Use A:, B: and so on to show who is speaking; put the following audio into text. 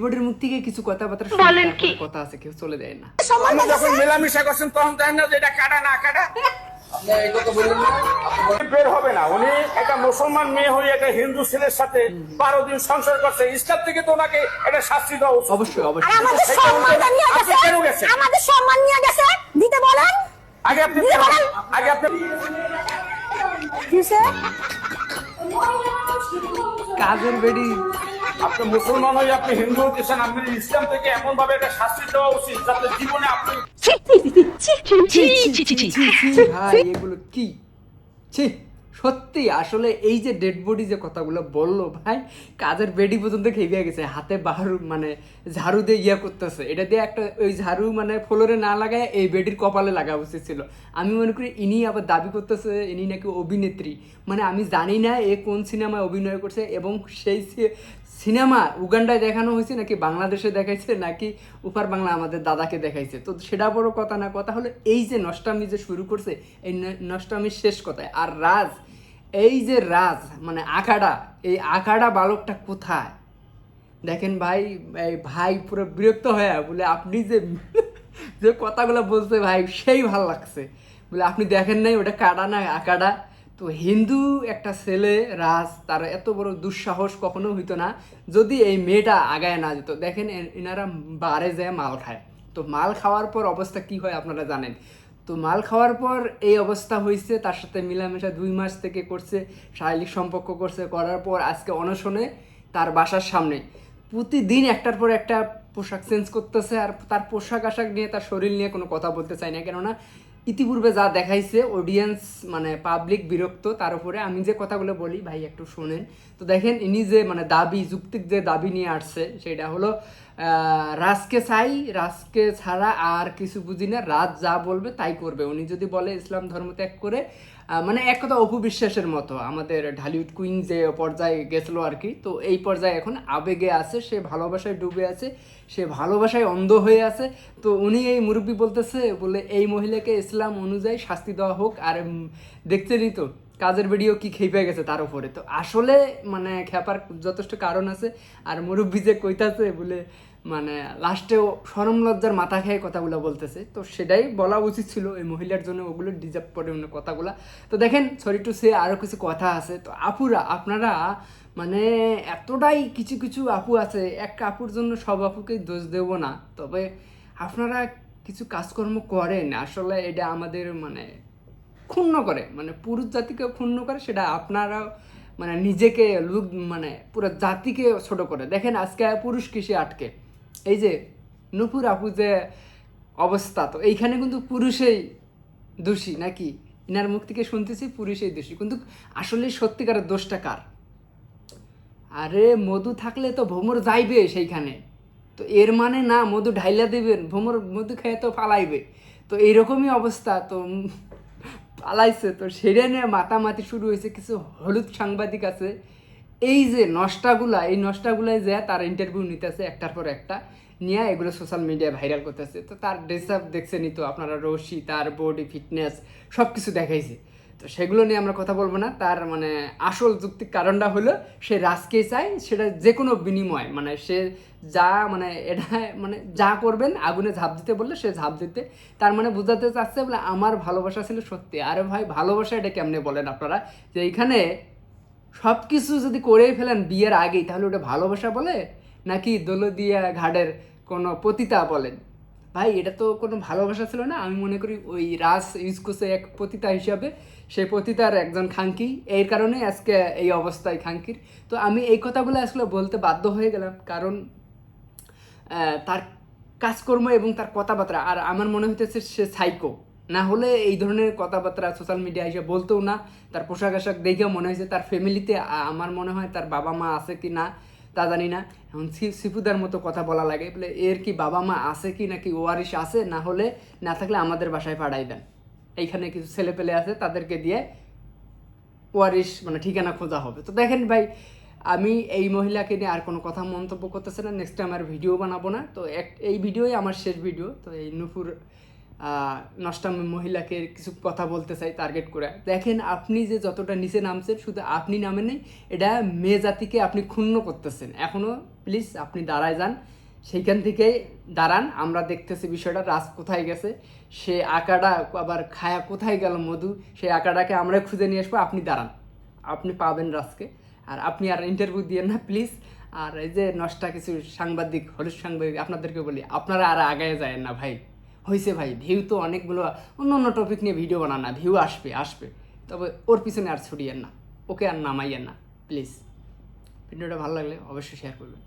A: বোর্ডের মুখ থেকে কিছু কথাবার্তা
B: বলেন কি?
A: কথা আছে কেউ চলে দেয় না।
C: আপনি যখন মেলামেশা করছেন তখন না যে এটা কাটা না কাটা। বের হবে না। উনি একটা মুসলমান মেয়ে হয়ে একটা হিন্দু ছেলের সাথে বারো দিন সংসার করছে। ইসলাম থেকে তো ওনাকে একটা শাস্তি দেওয়া উচিত।
A: অবশ্যই অবশ্যই।
D: আমাদের
C: আপনি কেন গেছেন?
D: আমাদের সম্মান নিয়ে গেছে। দিতে বলেন।
C: আগে আপনি আগে আপনি
D: কিসে
A: কাজের বেড়ি।
C: আপনি মুসলমান হয়ে আপনি হিন্দু হতেছেন আপনি ইসলাম থেকে এমন ভাবে একটা শাস্তি দেওয়া উচিত যাতে জীবনে আপনি
A: কি ছি সত্যি, আসলে এই যে ডেড বডি যে কথাগুলো বলল ভাই, কাজের বেডি পর্যন্ত খেয়ে গেছে, হাতে বাহারু মানে ঝাড়ু দিয়ে ইয়া করতেছে। এটা দিয়ে একটা ওই ঝাড়ু মানে ফ্লোরে না লাগায় এই বেডির কপালে লাগা উচিত ছিল। আমি মনে করি ইনি আবার দাবি করতেছে, ইনি নাকি অভিনেত্রী। মানে আমি জানি না এ কোন সিনেমায় অভিনয় করছে এবং সেই সিনেমা উগান্ডায় দেখানো হয়েছে নাকি বাংলাদেশে দেখাইছে, নাকি উপার বাংলা আমাদের দাদাকে দেখাইছে। তো সেটা বড় কথা না, কথা হলো এই যে নষ্টামি যে শুরু করছে, এই নষ্টামির শেষ কথায়। আর রাজ এই যে রাজ মানে আখাড়া, এই আখাড়া বালকটা কোথায়? দেখেন ভাই, এই ভাই পুরো বিরক্ত হয়ে বলে, আপনি যে যে কথাগুলো বলছে ভাই, সেই ভালো লাগছে। বলে, আপনি দেখেন নাই, ওটা কাটা না আকাডা তো হিন্দু একটা ছেলে, রাজ, তার এত বড় দুঃসাহস কখনো হইতো না। যদি এই মেয়েটা আগায় না যেত, দেখেন এনারা বারে যায় মাল খায়। তো মাল খাওয়ার পর অবস্থা কি হয় আপনারা জানেন? তো মাল খাওয়ার পর এই অবস্থা হয়েছে তার সাথে মিলামেশা দুই মাস থেকে করছে, শারীরিক সম্পর্ক করছে, করার পর আজকে অনশনে তার বাসার সামনে। প্রতিদিন একটার পর একটা পোশাক চেঞ্জ করতেছে আর তার পোশাক আশাক নিয়ে, তার শরীর নিয়ে কোনো কথা বলতে চাই না। কেননা ইতিপূর্বে যা দেখাইছে অডিয়েন্স মানে পাবলিক বিরক্ত, তার উপরে আমি যে কথাগুলো বলি, ভাই একটু শোনেন। তো দেখেন, ইনি যে মানে দাবি যুক্তিক যে দাবি নিয়ে আসছে, সেটা হলো রাজকে চাই, রাজকে ছাড়া আর কিছু বুঝি না, রাজ যা বলবে তাই করবে। উনি যদি বলে ইসলাম ধর্ম ত্যাগ করে মানে এক কথা অপু বিশ্বাসের মতো। আমাদের ঢালিউড কুইন যে পর্যায়ে গেছিল আর কি, তো এই পর্যায়ে এখন আবেগে আছে, সে ভালোবাসায় ডুবে আছে, সে ভালোবাসায় অন্ধ হয়ে আছে। তো উনি এই মুরব্বী বলতেছে, বলে এই মহিলাকে ইসলাম অনুযায়ী শাস্তি দেওয়া হোক, আর দেখছেনই তো, কাজের ভিডিও কি খেপে গেছে তার উপরে। তো আসলে মানে খেপার যথেষ্ট কারণ আছে, আর মুরব্বী যে কইতাছে, বলে মানে লাস্টেও সরম লজ্জার মাথা খেয়ে কথাগুলো বলতেছে। তো সেটাই বলা উচিত ছিল এই মহিলার জন্য ওগুলো ডিজার্ভ করে অন্য কথাগুলা। তো দেখেন সরি টু সে আরও কিছু কথা আছে। তো আপুরা, আপনারা মানে এতটাই কিছু কিছু আপু আছে, এক আপুর জন্য সব আপুকেই দোষ দেবো না। তবে আপনারা কিছু কাজকর্ম করেন, আসলে এটা আমাদের মানে ক্ষুণ্ণ করে। মানে পুরুষ জাতিকে ক্ষুণ্ণ করে, সেটা আপনারা মানে নিজেকে লুক মানে পুরো জাতিকে ছোট করে। দেখেন, আজকে পুরুষ কিসে আটকে? এই যে নুপুর আপু যে অবস্থা, তো এইখানে কিন্তু পুরুষেই দোষী নাকি? ইনার মুখ থেকে শুনতেছি পুরুষেই দোষী। কিন্তু আসলে সত্যিকারের দোষটা কার? আরে, মধু থাকলে তো ভ্রমর যাইবে সেইখানে। তো এর মানে না, মধু ঢাইলা দেবেন ভ্রমর মধু খেয়ে তো পালাইবে তো এইরকমই অবস্থা, তো পালাইছে তো সেটা নিয়ে মাতামাতি শুরু হয়েছে, কিছু হলুদ সাংবাদিক আছে। এই যে নষ্টাগুলা, এই নষ্টাগুলাই যে তার ইন্টারভিউ নিতেছে একটার পর একটা, নিয়ে এগুলো সোশ্যাল মিডিয়ায় ভাইরাল করতেছে। তো তার ড্রেস আপ দেখছেনই তো আপনারা রশি তার বডি ফিটনেস সব কিছু দেখাইছে। তো সেগুলো নিয়ে আমরা কথা বলব না। তার মানে আসল যুক্তিক কারণটা হলো, সে রাজকে চায়, সেটা যে কোনো বিনিময়। মানে সে যা মানে এটা মানে যা করবেন, আগুনে ঝাঁপ দিতে বললে সে ঝাঁপ দিতে। তার মানে বোঝাতে চাচ্ছে বলে, আমার ভালোবাসা ছিল সত্যি। আরে ভাই, ভালোবাসা এটা কেমনে বলেন আপনারা? যে এইখানে সব কিছু যদি করেই ফেলেন বিয়ের আগেই, তাহলে ওটা ভালোবাসা বলে? নাকি দোলদিয়া ঘাটের কোনো পতিতা বলেন? ভাই, এটা তো কোনো ভালোবাসা ছিল না। আমি মনে করি ওই রাস ইউজ করছে এক পতিতা হিসাবে, সেই পতিতার একজন খাঙ্কি এর কারণে আজকে এই অবস্থায় খাঙ্কির তো আমি এই কথাগুলো আসলে বলতে বাধ্য হয়ে গেলাম। কারণ তার কাজকর্ম এবং তার কথাবার্তা, আর আমার মনে হইতেছে সে সাইকো না হলে এই ধরনের কথাবার্তা সোশ্যাল মিডিয়া এসে বলতেও না। তার পোশাক আশাক দেখেও মনে হয়েছে তার ফ্যামিলিতে আমার মনে হয় তার বাবা মা আছে কি না, তা জানি না। এখন সিপুদার মতো কথা বলা লাগে, বলে, এর কি বাবা মা আছে কি নাকি ওয়ারিশ আছে? না হলে, না থাকলে আমাদের বাসায় পাঠাই দেন। এইখানে কিছু ছেলে পেলে আছে, তাদেরকে দিয়ে ওয়ারিশ মানে ঠিকানা খোঁজা হবে। তো দেখেন ভাই, আমি এই মহিলাকে নিয়ে আর কোনো কথা মন্তব্য করতেছে না নেক্সট টাইম আর ভিডিও বানাবো না। তো এক, এই ভিডিওই আমার শেষ ভিডিও তো এই নুপুর নষ্টাম মহিলাকে কিছু কথা বলতে চাই টার্গেট করে। দেখেন, আপনি যে যতটা নিচে নামছেন, শুধু আপনি নামেন এটা মেয়ে জাতিকে আপনি ক্ষুণ্ণ করতেছেন। এখনও প্লিজ আপনি দাঁড়ায় যান। সেইখান থেকেই দাঁড়ান, আমরা দেখতেছি বিষয়টা, রাজ কোথায় গেছে, সে আঁকাটা আবার খায়া কোথায় গেল মধু, সেই আঁকাটাকে আমরা খুঁজে নিয়ে আসব, আপনি দাঁড়ান। আপনি পাবেন রাজকে। আর আপনি আর ইন্টারভিউ দিয়ে না প্লিজ আর এই যে নষ্টা কিছু সাংবাদিক হলুদ সাংবাদিক, আপনাদেরকে বলি, আপনারা আর আগায় যায় না, ভাই। হয়েছে ভাই ভিউ তো অনেকগুলো, অন্য অন্য টপিক নিয়ে ভিডিও বানান না ভিউ আসবে আসবে। তবে ওর পিছনে আর ছড়িয়েন না, ওকে আর নামাইয়েন না প্লিজ ভিডিওটা ভালো লাগলে অবশ্যই শেয়ার করবেন।